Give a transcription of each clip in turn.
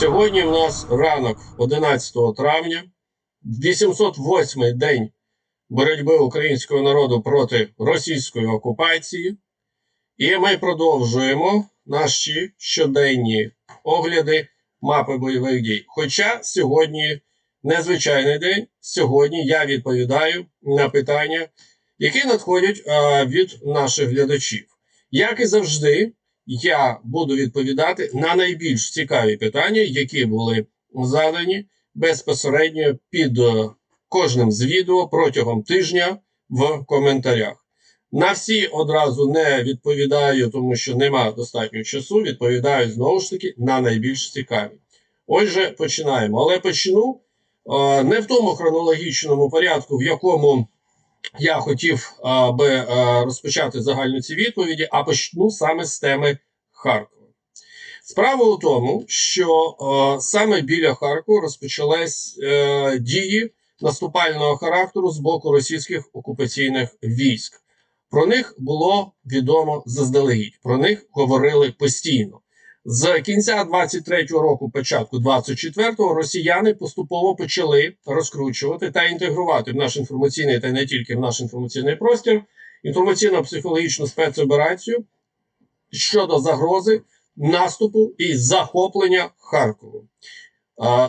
Сьогодні в нас ранок 11 травня, 808-й день боротьби українського народу проти російської окупації. І ми продовжуємо наші щоденні огляди мапи бойових дій. Хоча сьогодні незвичайний день, сьогодні я відповідаю на питання, які надходять а, від наших глядачів. Як і завжди, я буду відповідати на найбільш цікаві питання, які були задані безпосередньо під е, кожним з відео протягом тижня в коментарях. На всі одразу не відповідаю, тому що нема достатньо часу. Відповідаю знову ж таки на найбільш цікаві. Отже, починаємо. Але почну е, не в тому хронологічному порядку, в якому я хотів би а, розпочати загальні ці відповіді, а почну саме з теми Харкова. Справа у тому, що а, саме біля Харкова розпочались е, дії наступального характеру з боку російських окупаційних військ. Про них було відомо заздалегідь, про них говорили постійно. З кінця 23-го року, початку 24-го, росіяни поступово почали розкручувати та інтегрувати в наш інформаційний та не тільки в наш інформаційний простір інформаційно-психологічну спецоперацію щодо загрози наступу і захоплення Харкову.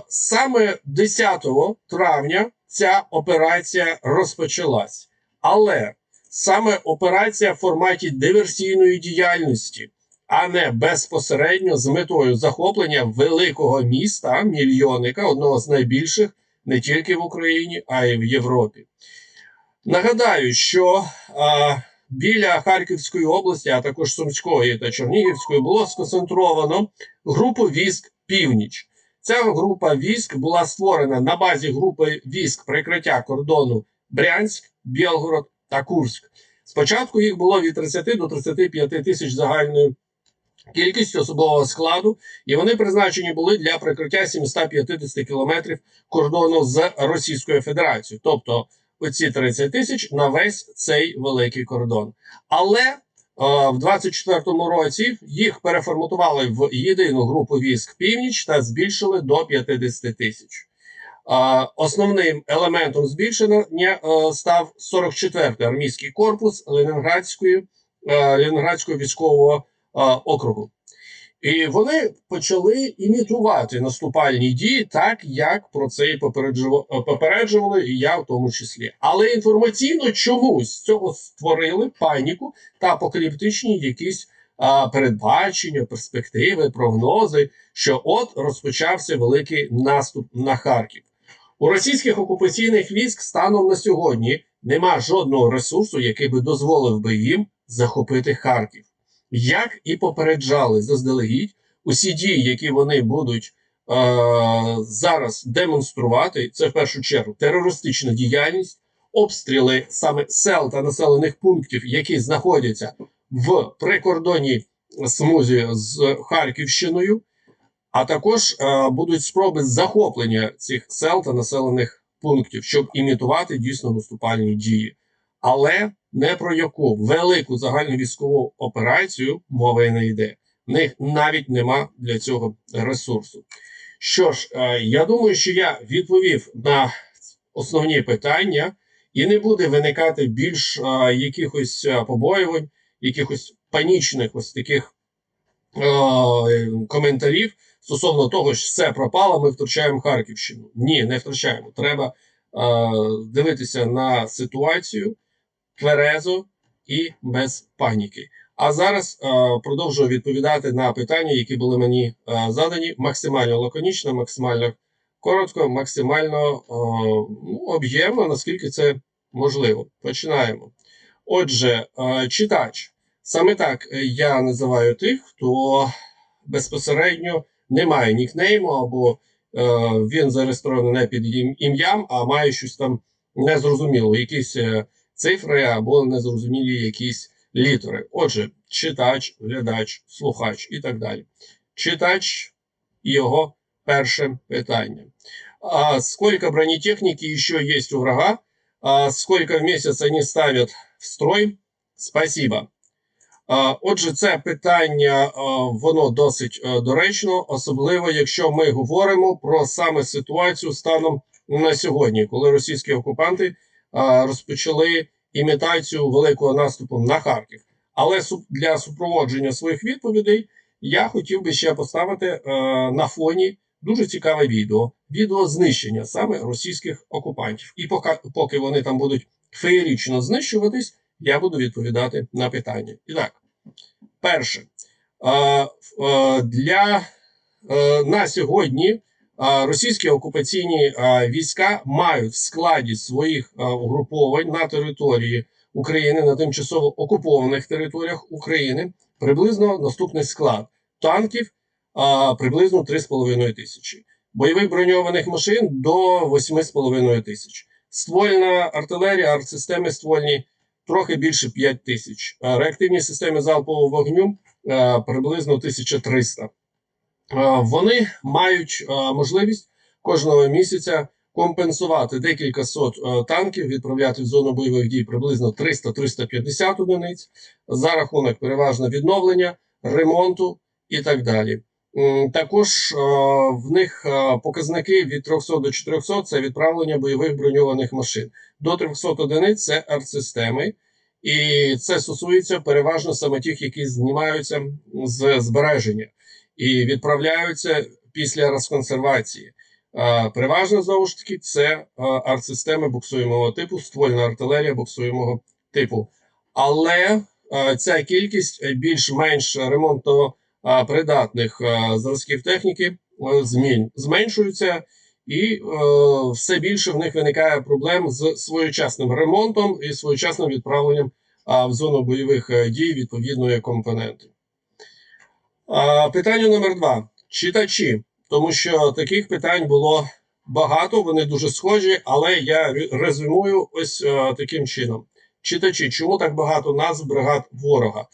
Саме 10 травня ця операція розпочалась, але саме операція в форматі диверсійної діяльності а не безпосередньо з метою захоплення великого міста, мільйонника, одного з найбільших не тільки в Україні, а й в Європі. Нагадаю, що а, біля Харківської області, а також Сумської та Чернігівської, було сконцентровано групу військ Північ. Ця група військ була створена на базі групи військ прикриття кордону Брянськ, Білгород та Курськ. Спочатку їх було від 30 до 35 тисяч загальною кількістю особового складу, і вони призначені були для прикриття 750 кілометрів кордону з Російською Федерацією, тобто оці 30 тисяч на весь цей великий кордон. Але е, в 24-му році їх переформатували в єдину групу військ північ та збільшили до 50 тисяч. Е, Основним елементом збільшення е, став 44-й армійський корпус Ленінградської, е, Ленінградського військового округу. І вони почали імітувати наступальні дії, так як про це і попереджували, попереджували, і я в тому числі. Але інформаційно чомусь цього створили паніку та апокаліптичні якісь а, передбачення, перспективи, прогнози, що от розпочався великий наступ на Харків. У російських окупаційних військ станом на сьогодні нема жодного ресурсу, який би дозволив би їм захопити Харків. Як і попереджали заздалегідь, усі дії, які вони будуть е, зараз демонструвати, це в першу чергу терористична діяльність, обстріли саме сел та населених пунктів, які знаходяться в прикордонній смузі з Харківщиною, а також е, будуть спроби захоплення цих сел та населених пунктів, щоб імітувати дійсно наступальні дії. Але не про яку велику загальну військову операцію мови не йде. В них навіть нема для цього ресурсу. Що ж, е, я думаю, що я відповів на основні питання, і не буде виникати більш е, якихось е, побоювань, якихось панічних ось таких коментарів стосовно того, що все пропало, ми втрачаємо Харківщину. Ні, не втрачаємо. Треба дивитися на ситуацію тверезо і без паніки. А зараз е, продовжую відповідати на питання, які були мені е, задані максимально лаконічно, максимально коротко, максимально е, ну, об'ємно, наскільки це можливо. Починаємо. Отже, е, читач. Саме так я називаю тих, хто безпосередньо не має нікнейму, або е, він зареєстрований не під ім'ям, а має щось там незрозуміло, якісь. Е, цифри або незрозумілі якісь літери. Отже, читач, глядач, слухач і так далі. Читач його перше питання. А сколько бронетехники еще есть у врага? А сколько в месяц они ставят в строй? Спасибо. Отже, це питання воно досить доречно, особливо якщо ми говоримо про саме ситуацію станом на сьогодні, коли російські окупанти розпочали імітацію великого наступу на Харків. Але для супроводження своїх відповідей я хотів би ще поставити е, на фоні дуже цікаве відео: відео знищення саме російських окупантів. І поки, поки вони там будуть феєрично знищуватись, я буду відповідати на питання. І так, перше, е, е, для на сьогодні російські окупаційні війська мають в складі своїх угруповань на території України на тимчасово окупованих територіях України приблизно наступний склад танків приблизно 3,5 тисячі, бойових броньованих машин до 8,5 тисяч, ствольна артилерія, артсистеми ствольні трохи більше 5 тисяч, реактивні системи залпового вогню приблизно 1300. А, Вони мають можливість кожного місяця компенсувати декілька сот е, танків, відправляти в зону бойових дій приблизно 300-350 одиниць за рахунок переважно відновлення, ремонту і так далі. Також е, в них е, показники від 300 до 400 – це відправлення бойових броньованих машин. До 300 одиниць це артсистеми. І це стосується переважно саме тих, які знімаються з збереження і відправляються після розконсервації. Переважно знову ж таки це артсистеми буксуємого типу, ствольна артилерія буксуємого типу. Але ця кількість е, більш-менш ремонтно придатних зразків техніки е, змін зменшується, і е, все більше в них виникає проблем з своєчасним ремонтом і своєчасним відправленням в зону бойових дій відповідної компоненти. Питання номер два: читачі тому що таких питань було багато, вони дуже схожі, але я резюмую ось е, таким чином. Читачі, чому так багато назв бригад ворога?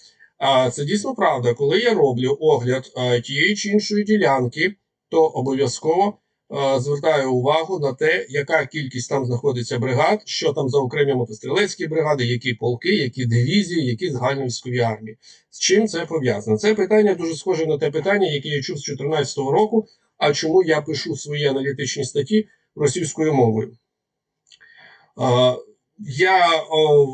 Це дійсно правда. Коли я роблю огляд е, тієї чи іншої ділянки, то обов'язково е, звертаю увагу на те, яка кількість там знаходиться бригад, що там за окремі мотострілецькі бригади, які полки, які дивізії, які загальновійськові армії. З чим це пов'язано? Це питання дуже схоже на те питання, яке я чув з 2014 року. А чому я пишу свої аналітичні статті російською мовою? Я о,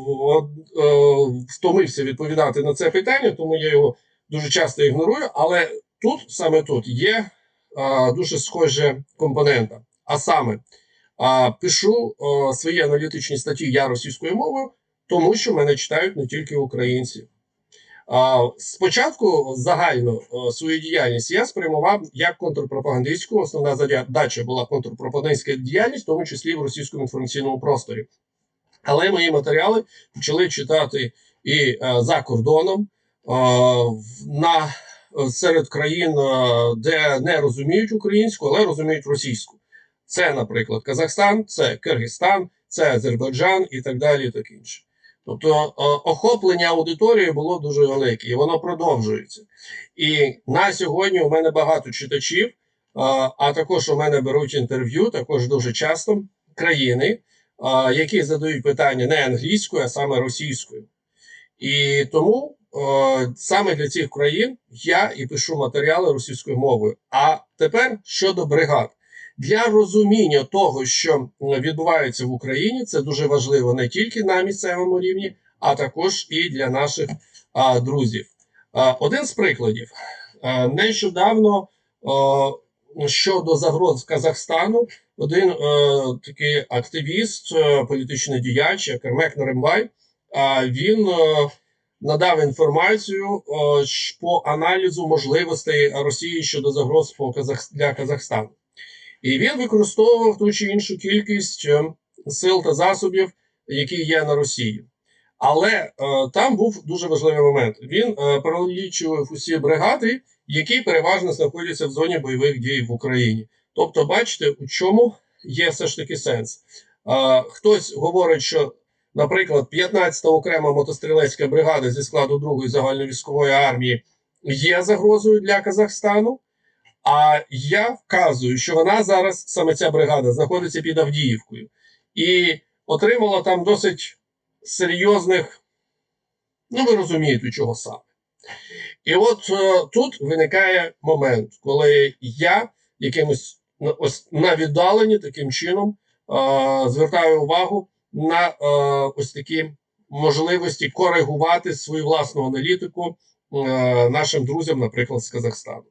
о, втомився відповідати на це питання, тому я його дуже часто ігнорую. Але тут, саме тут, є дуже схожа компонента. А саме, пишу свої аналітичні статті я російською мовою, тому що мене читають не тільки українці. Спочатку загальну е, свою діяльність я спрямував як контрпропагандистську. Основна задача була контрпропагандистська діяльність, в тому числі в російському інформаційному просторі. Але мої матеріали почали читати і е, за кордоном, на, серед країн, е, де не розуміють українську, але розуміють російську. Це, наприклад, Казахстан, це Киргизстан, це Азербайджан і так далі, і так інше. Тобто е, охоплення аудиторії було дуже велике, і воно продовжується. І на сьогодні у мене багато читачів, е, а також у мене беруть інтерв'ю, також дуже часто країни, які задають питання не англійською, а саме російською. І тому саме для цих країн я і пишу матеріали російською мовою. А тепер щодо бригад. Для розуміння того, що відбувається в Україні, це дуже важливо не тільки на місцевому рівні, а також і для наших а, друзів. А, один з прикладів. А, нещодавно а, щодо загроз Казахстану, один е, такий активіст, е, політичний діяч, як Ермек Наримбай, а, він е, надав інформацію е, по аналізу можливостей Росії щодо загроз для Казахстану. І він використовував ту чи іншу кількість е, сил та засобів, які є на Росії. Але е, там був дуже важливий момент. Він е, перелічував усі бригади, які переважно знаходяться в зоні бойових дій в Україні. Тобто, бачите, у чому є все ж таки сенс. Хтось говорить, що, наприклад, 15-та окрема мотострілецька бригада зі складу другої загальновійськової армії є загрозою для Казахстану. А я вказую, що вона зараз, саме ця бригада, знаходиться під Авдіївкою і отримала там досить серйозних, ну ви розумієте, чого саме. І от е, тут виникає момент, коли я якимось ось на віддаленні таким чином е, звертаю увагу на е, ось такі можливості коригувати свою власну аналітику е, нашим друзям, наприклад, з Казахстану.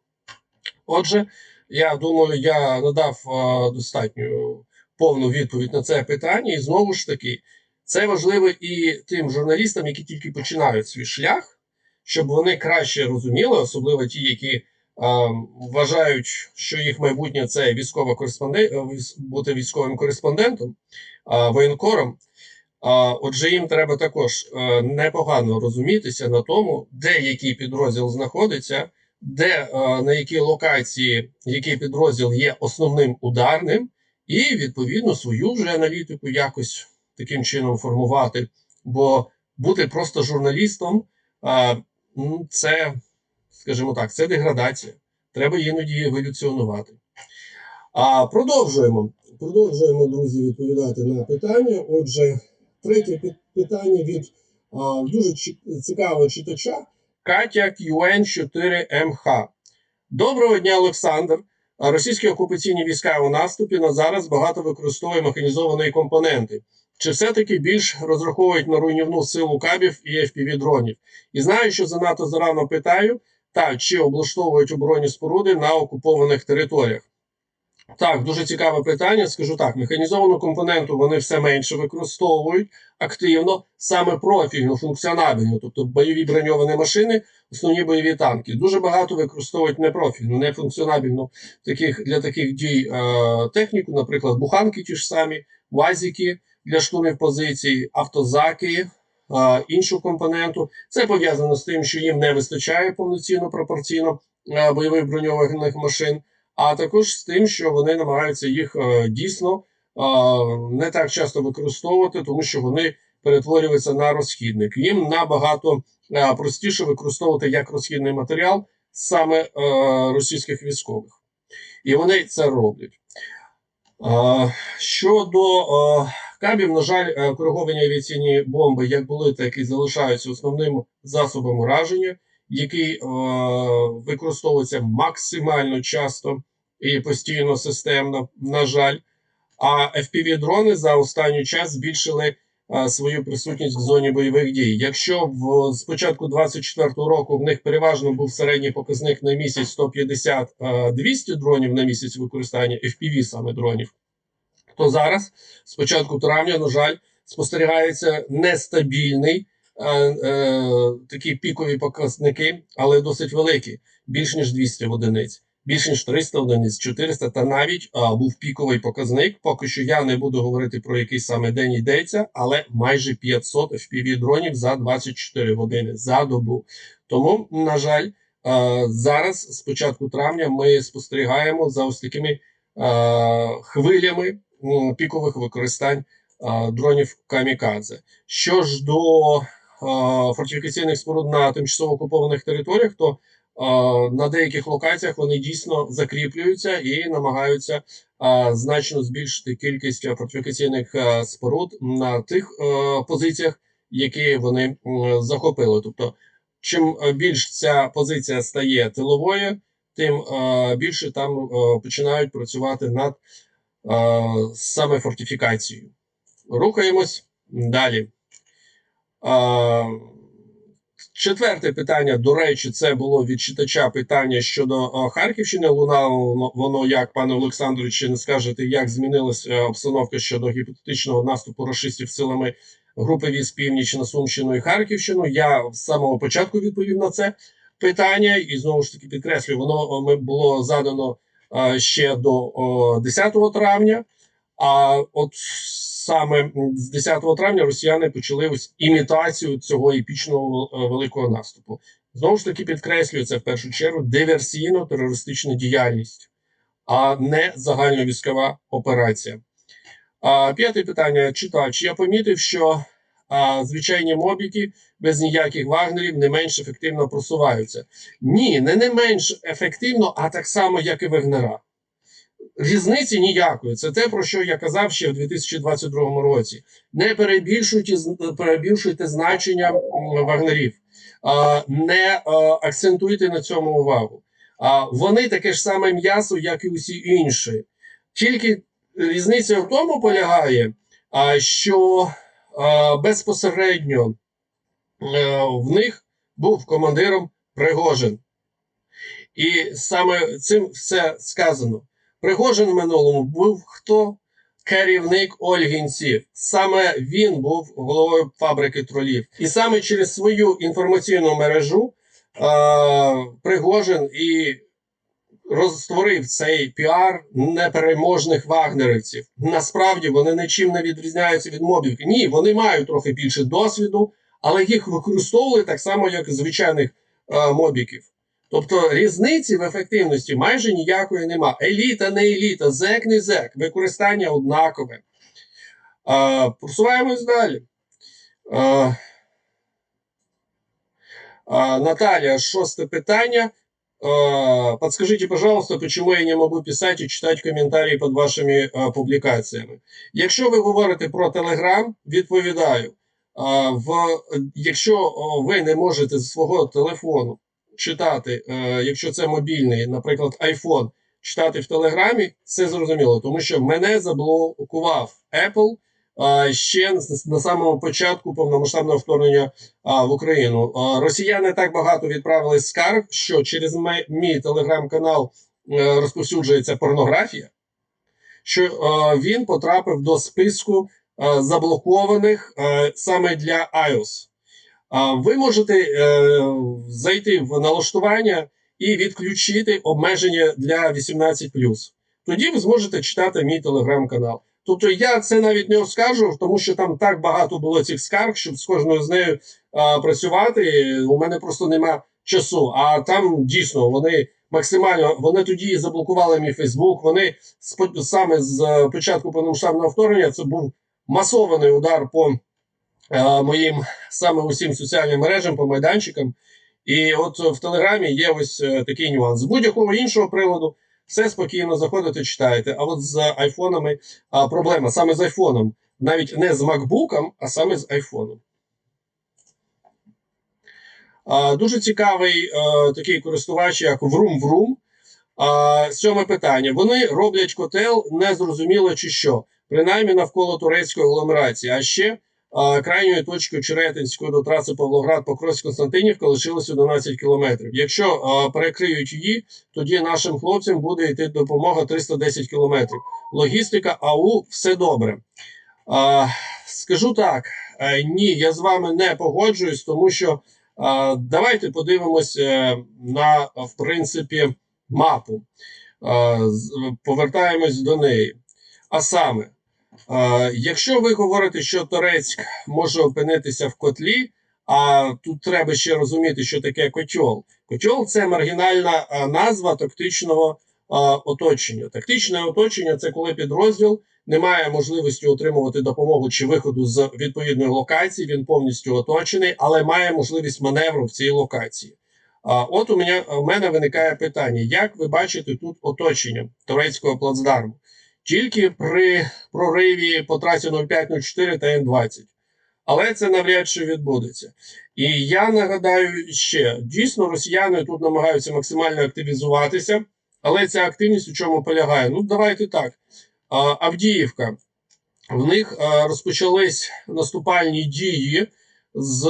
Отже, я думаю, я надав е, достатньо повну відповідь на це питання, і знову ж таки, це важливо і тим журналістам, які тільки починають свій шлях, щоб вони краще розуміли, особливо ті, які вважають, що їх майбутнє це військова кореспондент, бути військовим кореспондентом, е, воєнкором. Отже, їм треба також е, непогано розумітися на тому, де який підрозділ знаходиться, де е, на якій локації який підрозділ є основним ударним, і відповідно свою вже аналітику якось таким чином формувати. Бо бути просто журналістом це, скажімо так, це деградація. Треба іноді еволюціонувати. А продовжуємо. Продовжуємо, друзі, відповідати на питання. Отже, третє питання від а, дуже цікавого читача Катя QN4MH. Доброго дня, Олександр. Російські окупаційні війська у наступі на зараз багато використовує механізованої компоненти. Чи все-таки більш розраховують на руйнівну силу кабів і fpv дронів? І знаю, що занадто зарано питаю, та чи облаштовують оборонні споруди на окупованих територіях. Так, дуже цікаве питання. Скажу так: механізовану компоненту вони все менше використовують активно, саме профільну, функціонабельну, тобто бойові броньовані машини, основні бойові танки. Дуже багато використовують непрофільну, нефункціонабельну таких, для таких дій е, техніку, наприклад, буханки ті ж самі, вазіки для штурмів позицій, автозаки. Е, Іншу компоненту це пов'язано з тим, що їм не вистачає повноцінно пропорційно бойових броньованих машин а також з тим, що вони намагаються їх е, дійсно не так часто використовувати, тому що вони перетворюються на розхідник. Їм набагато е, простіше використовувати як розхідний матеріал саме е, російських військових, і вони це роблять. Щодо кабів, на жаль, е, кориговані авіаційні бомби, як були, так і залишаються основним засобом ураження, який е, використовується максимально часто і постійно системно, на жаль. А FPV-дрони за останній час збільшили е, свою присутність в зоні бойових дій. Якщо в з початку 24-го року в них переважно був середній показник на місяць 150-200 дронів на місяць використання FPV саме дронів, то зараз, з початку травня, на жаль, спостерігається нестабільний. е, е, Такі пікові показники, але досить великі, більш ніж 200 одиниць більш ніж 300 одиниць, 400, та навіть а, був піковий показник. Поки що я не буду говорити про який саме день йдеться, але майже 500 fpv дронів за 24 години за добу. Тому, на жаль, а, зараз, з початку травня, ми спостерігаємо за ось такими хвилями пікових використань а, дронів камікадзе. Що ж до а, фортифікаційних споруд на тимчасово окупованих територіях, то на деяких локаціях вони дійсно закріплюються і намагаються значно збільшити кількість фортифікаційних споруд на тих позиціях, які вони захопили. Тобто, чим більш ця позиція стає тиловою, тим більше там починають працювати над саме фортифікацією. Рухаємось далі. Четверте питання, до речі, це було від читача питання щодо Харківщини. Лунало воно- як пане Олександрович, ще не скажете, як змінилася обстановка щодо гіпотетичного наступу рашистів силами групи військ Північ на Сумщину і Харківщину. Я з самого початку відповів на це питання, і знову ж таки підкреслюю, воно було задано е, ще до 10 травня. А от саме з 10 травня росіяни почали ось імітацію цього епічного е, великого наступу. Знову ж таки підкреслюю це в першу чергу диверсійно-терористична діяльність, а не загальновійськова операція. А, п'яте питання. Читач. Я помітив, що звичайні мобіки без ніяких вагнерів не менш ефективно просуваються. Ні, не не менш ефективно, а так само, як і вагнера. Різниці ніякої. Це те, про що я казав ще в 2022 році. Не перебільшуйте, перебільшуйте значення вагнерів. не акцентуйте на цьому увагу. Вони таке ж саме м'ясо, як і усі інші. Тільки різниця в тому полягає, що безпосередньо е, в них був командиром Пригожин. І саме цим все сказано. Пригожин в минулому був хто? Керівник Ольгінців. Саме він був головою фабрики тролів. І саме через свою інформаційну мережу е, Пригожин і розтворив цей піар непереможних вагнерівців. Насправді вони нічим не відрізняються від мобів. Ні, вони мають трохи більше досвіду, але їх використовували так само, як звичайних е, мобіків. Тобто різниці в ефективності майже ніякої нема. Еліта, не еліта, зек, не зек, використання однакове. А, просуваємось далі. А, а, Наталья, шосте питання. А, подскажите, пожалуйста, почему я не можу писати і читати коментарі під вашими публікаціями? Якщо ви говорите про Telegram, відповідаю. В, якщо ви не можете з свого телефону читати, е, якщо це мобільний, наприклад, iPhone, читати в Телеграмі, це зрозуміло, тому що мене заблокував Apple ще на самому початку повномасштабного вторгнення в Україну. Росіяни так багато відправили скарг, що через мій телеграм-канал е, розповсюджується порнографія, що е, він потрапив до списку е, заблокованих саме для iOS. Ви можете зайти в налаштування і відключити обмеження для 18. Тоді ви зможете читати мій телеграм-канал. Тобто я це навіть не оскаржував, тому що там так багато було цих скарг, щоб з кожною з нею а, працювати. У мене просто нема часу. А там дійсно вони максимально вони тоді заблокували мій Фейсбук. Вони саме з е, початку повномасштабного вторгнення це був масований удар по е, моїм саме усім соціальним мережам, по майданчикам. І от в Телеграмі є ось е, такий нюанс. З будь-якого іншого приладу все спокійно заходите, читаєте. А от з айфонами а, проблема саме з айфоном. Навіть не з макбуком, а саме з айфоном. А, дуже цікавий е, такий користувач, як Vroom-Vroom. А, сьоме питання. Вони роблять котел незрозуміло чи що, принаймні навколо турецької агломерації. А ще а, крайньою точкою Черетинської до траси Павлоград Покровськ Константинівка лишилось 11 кілометрів. Якщо перекриють її, тоді нашим хлопцям буде йти допомога 310 кілометрів. Логістика АУ все добре. Скажу так: е, ні, я з вами не погоджуюсь, тому що давайте подивимось е, на в принципі мапу. Повертаємось до неї. А саме, якщо ви говорите, що Торецьк може опинитися в котлі, а тут треба ще розуміти, що таке котьол. Котьол це маргінальна назва тактичного оточення. Тактичне оточення це коли підрозділ не має можливості отримувати допомогу чи виходу з відповідної локації. Він повністю оточений, але має можливість маневру в цій локації. От у мене, у мене виникає питання: як ви бачите тут оточення турецького плацдарму? Тільки при прориві по трасі 0504 та Н20. Але це навряд чи відбудеться. І я нагадаю ще: дійсно, росіяни тут намагаються максимально активізуватися, але ця активність у чому полягає? Ну, давайте так. Авдіївка. В них розпочались наступальні дії з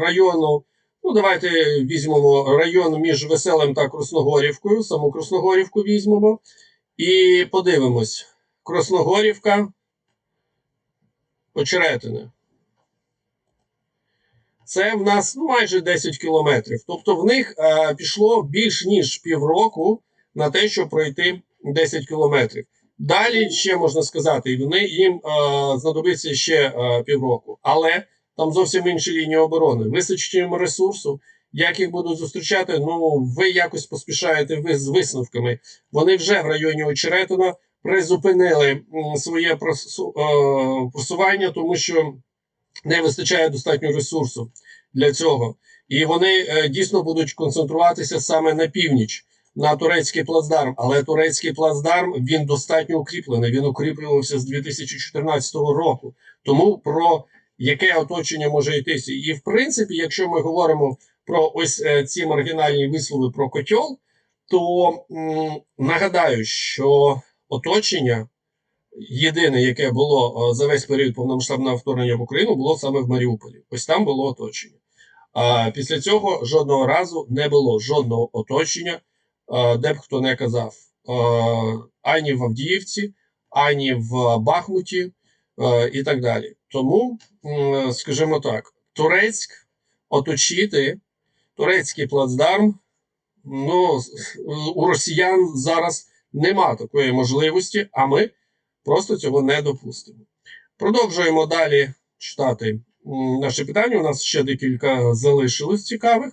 району. Ну, давайте візьмемо район між Веселим та Красногорівкою, саму Красногорівку візьмемо. І подивимось. Красногорівка, Очеретине. Це в нас ну, майже 10 кілометрів. Тобто в них е, пішло більш ніж півроку на те, щоб пройти 10 кілометрів. Далі ще можна сказати, вони їм е, знадобиться ще е, півроку. Але там зовсім інші лінії оборони. Вистачить їм ресурсу. Як їх будуть зустрічати? Ну ви якось поспішаєте ви з висновками. Вони вже в районі Очеретина призупинили своє е, просування, тому що не вистачає достатньо ресурсу для цього. І вони е, дійсно будуть концентруватися саме на північ, на турецький плацдарм. Але турецький плацдарм він достатньо укріплений. Він укріплювався з 2014 року. Тому про яке оточення може йтися. І в принципі, якщо ми говоримо про ось е, ці маргінальні вислови про котьол, то нагадаю, що оточення єдине, яке було е, за весь період повномасштабного вторгнення в Україну, було саме в Маріуполі. Ось там було оточення. А після цього жодного разу не було жодного оточення, е, де б хто не казав, ані в Авдіївці, ані в Бахмуті і так далі. Тому, скажімо так, Турецьк оточити, турецький плацдарм, ну, у росіян зараз нема такої можливості, а ми просто цього не допустимо. Продовжуємо далі читати наші питання. У нас ще декілька залишилось цікавих.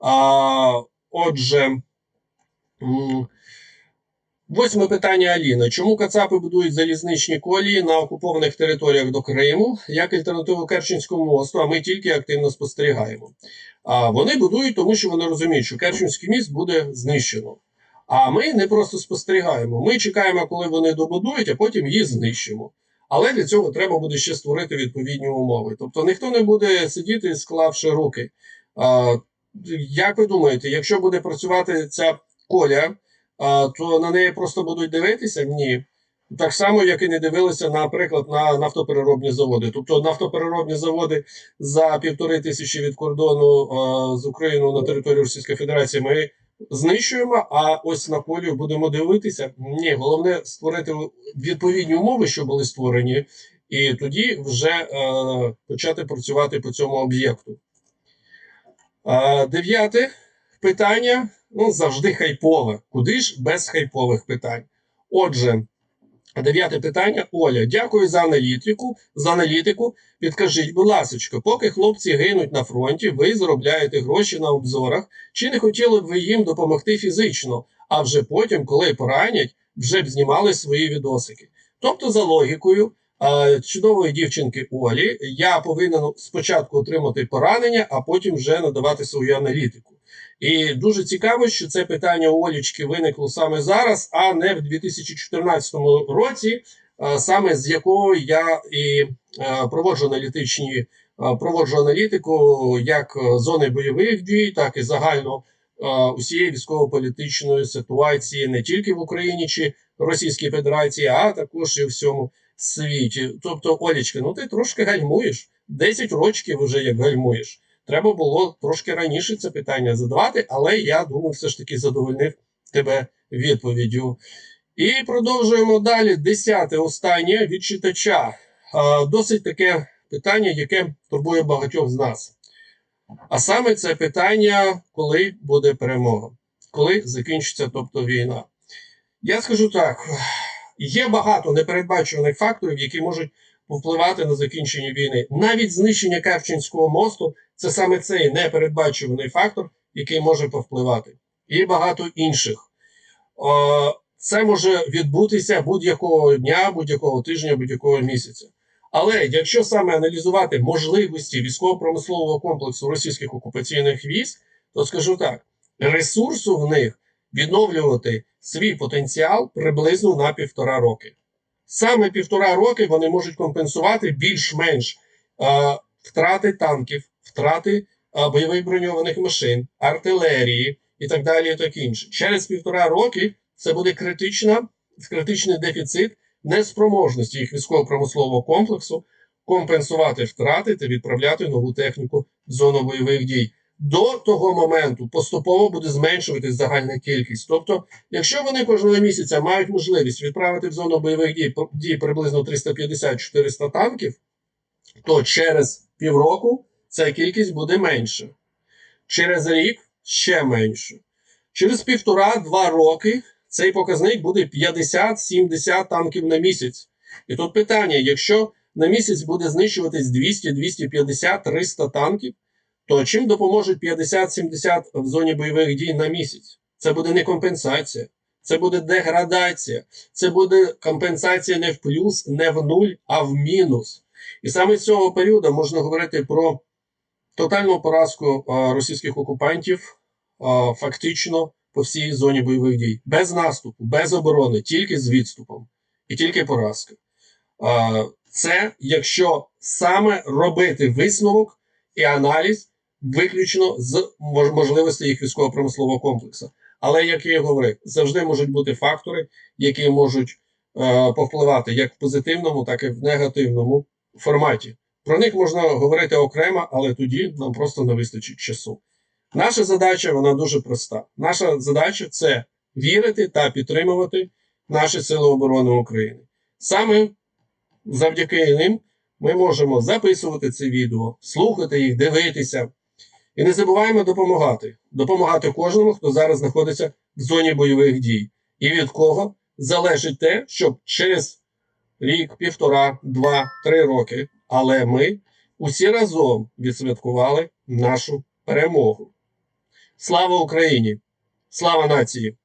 А, отже, восьме питання Аліна. Чому Кацапи будують залізничні колії на окупованих територіях до Криму як альтернативу Керченському мосту, а ми тільки активно спостерігаємо? А вони будують, тому що вони розуміють, що Керченський міст буде знищено. А ми не просто спостерігаємо. Ми чекаємо, коли вони добудують, а потім їх знищимо. Але для цього треба буде ще створити відповідні умови. Тобто ніхто не буде сидіти, склавши руки. А, як ви думаєте, якщо буде працювати ця коля, а, то на неї просто будуть дивитися? Ні. Так само, як і не дивилися, наприклад, на нафтопереробні заводи. Тобто нафтопереробні заводи за півтори тисячі від кордону а, з Україною на території Російської Федерації ми знищуємо, а ось на колію будемо дивитися. Ні, головне створити відповідні умови, що були створені, і тоді вже е, почати працювати по цьому об'єкту. Дев'яте питання ну, завжди хайпове. Куди ж без хайпових питань? Отже, дев'яте питання. Оля, дякую за аналітику. За аналітику. Підкажіть, будь ласка, поки хлопці гинуть на фронті, ви заробляєте гроші на обзорах. Чи не хотіли б ви їм допомогти фізично, а вже потім, коли поранять, вже б знімали свої відосики? Тобто, за логікою чудової дівчинки Олі, я повинен спочатку отримати поранення, а потім вже надавати свою аналітику. І дуже цікаво, що це питання у Олічки виникло саме зараз, а не в 2014 році, е, саме з якого я і е, проводжу аналітичні е, проводжу аналітику як зони бойових дій, так і загально усієї військово-політичної ситуації не тільки в Україні чи Російській Федерації, а також і в всьому світі. Тобто, Олічка, ну ти трошки гальмуєш. 10 років вже як гальмуєш. Треба було трошки раніше це питання задавати, але я думаю, все ж таки задовольнив тебе відповіддю. І продовжуємо далі. Десяте останнє від читача. Досить таке питання, яке турбує багатьох з нас. А саме це питання, коли буде перемога, коли закінчиться тобто війна. Я скажу так: є багато непередбачуваних факторів, які можуть повпливати на закінчення війни. Навіть знищення Керченського мосту це саме цей непередбачуваний фактор, який може повпливати, і багато інших. Це може відбутися будь-якого дня, будь-якого тижня, будь-якого місяця. Але якщо саме аналізувати можливості військово-промислового комплексу російських окупаційних військ, то скажу так: ресурсу в них відновлювати свій потенціал приблизно на півтора роки. Саме півтора роки вони можуть компенсувати більш-менш е, втрати танків, втрати бойових броньованих машин, артилерії і так далі, і так інше. Через півтора роки це буде критична, критичний дефіцит неспроможності їх військово-промислового комплексу компенсувати втрати та відправляти нову техніку в зону бойових дій. До того моменту поступово буде зменшуватись загальна кількість. Тобто, якщо вони кожного місяця мають можливість відправити в зону бойових дій, дій приблизно 350-400 танків, то через півроку ця кількість буде менша. Через рік ще менше. Через півтора-два роки цей показник буде 50-70 танків на місяць. І тут питання: якщо на місяць буде знищуватись 200, 250, 300 танків, то чим допоможуть 50-70 в зоні бойових дій на місяць? Це буде не компенсація, це буде деградація, це буде компенсація не в плюс, не в нуль, а в мінус. І саме з цього періоду можна говорити про тотальну поразку російських окупантів фактично по всій зоні бойових дій. Без наступу, без оборони, тільки з відступом і тільки поразка. Це якщо саме робити висновок і аналіз виключно з можливостей їх військово-промислового комплексу. Але, як я говорив, завжди можуть бути фактори, які можуть е, повпливати як в позитивному, так і в негативному форматі. Про них можна говорити окремо, але тоді нам просто не вистачить часу. Наша задача вона дуже проста. Наша задача це вірити та підтримувати наші сили оборони України. Саме завдяки ним ми можемо записувати це відео, слухати їх, дивитися. І не забуваємо допомагати. Допомагати кожному, хто зараз знаходиться в зоні бойових дій. І від кого залежить те, щоб через рік, півтора, два, три роки, але ми усі разом відсвяткували нашу перемогу. Слава Україні! Слава нації!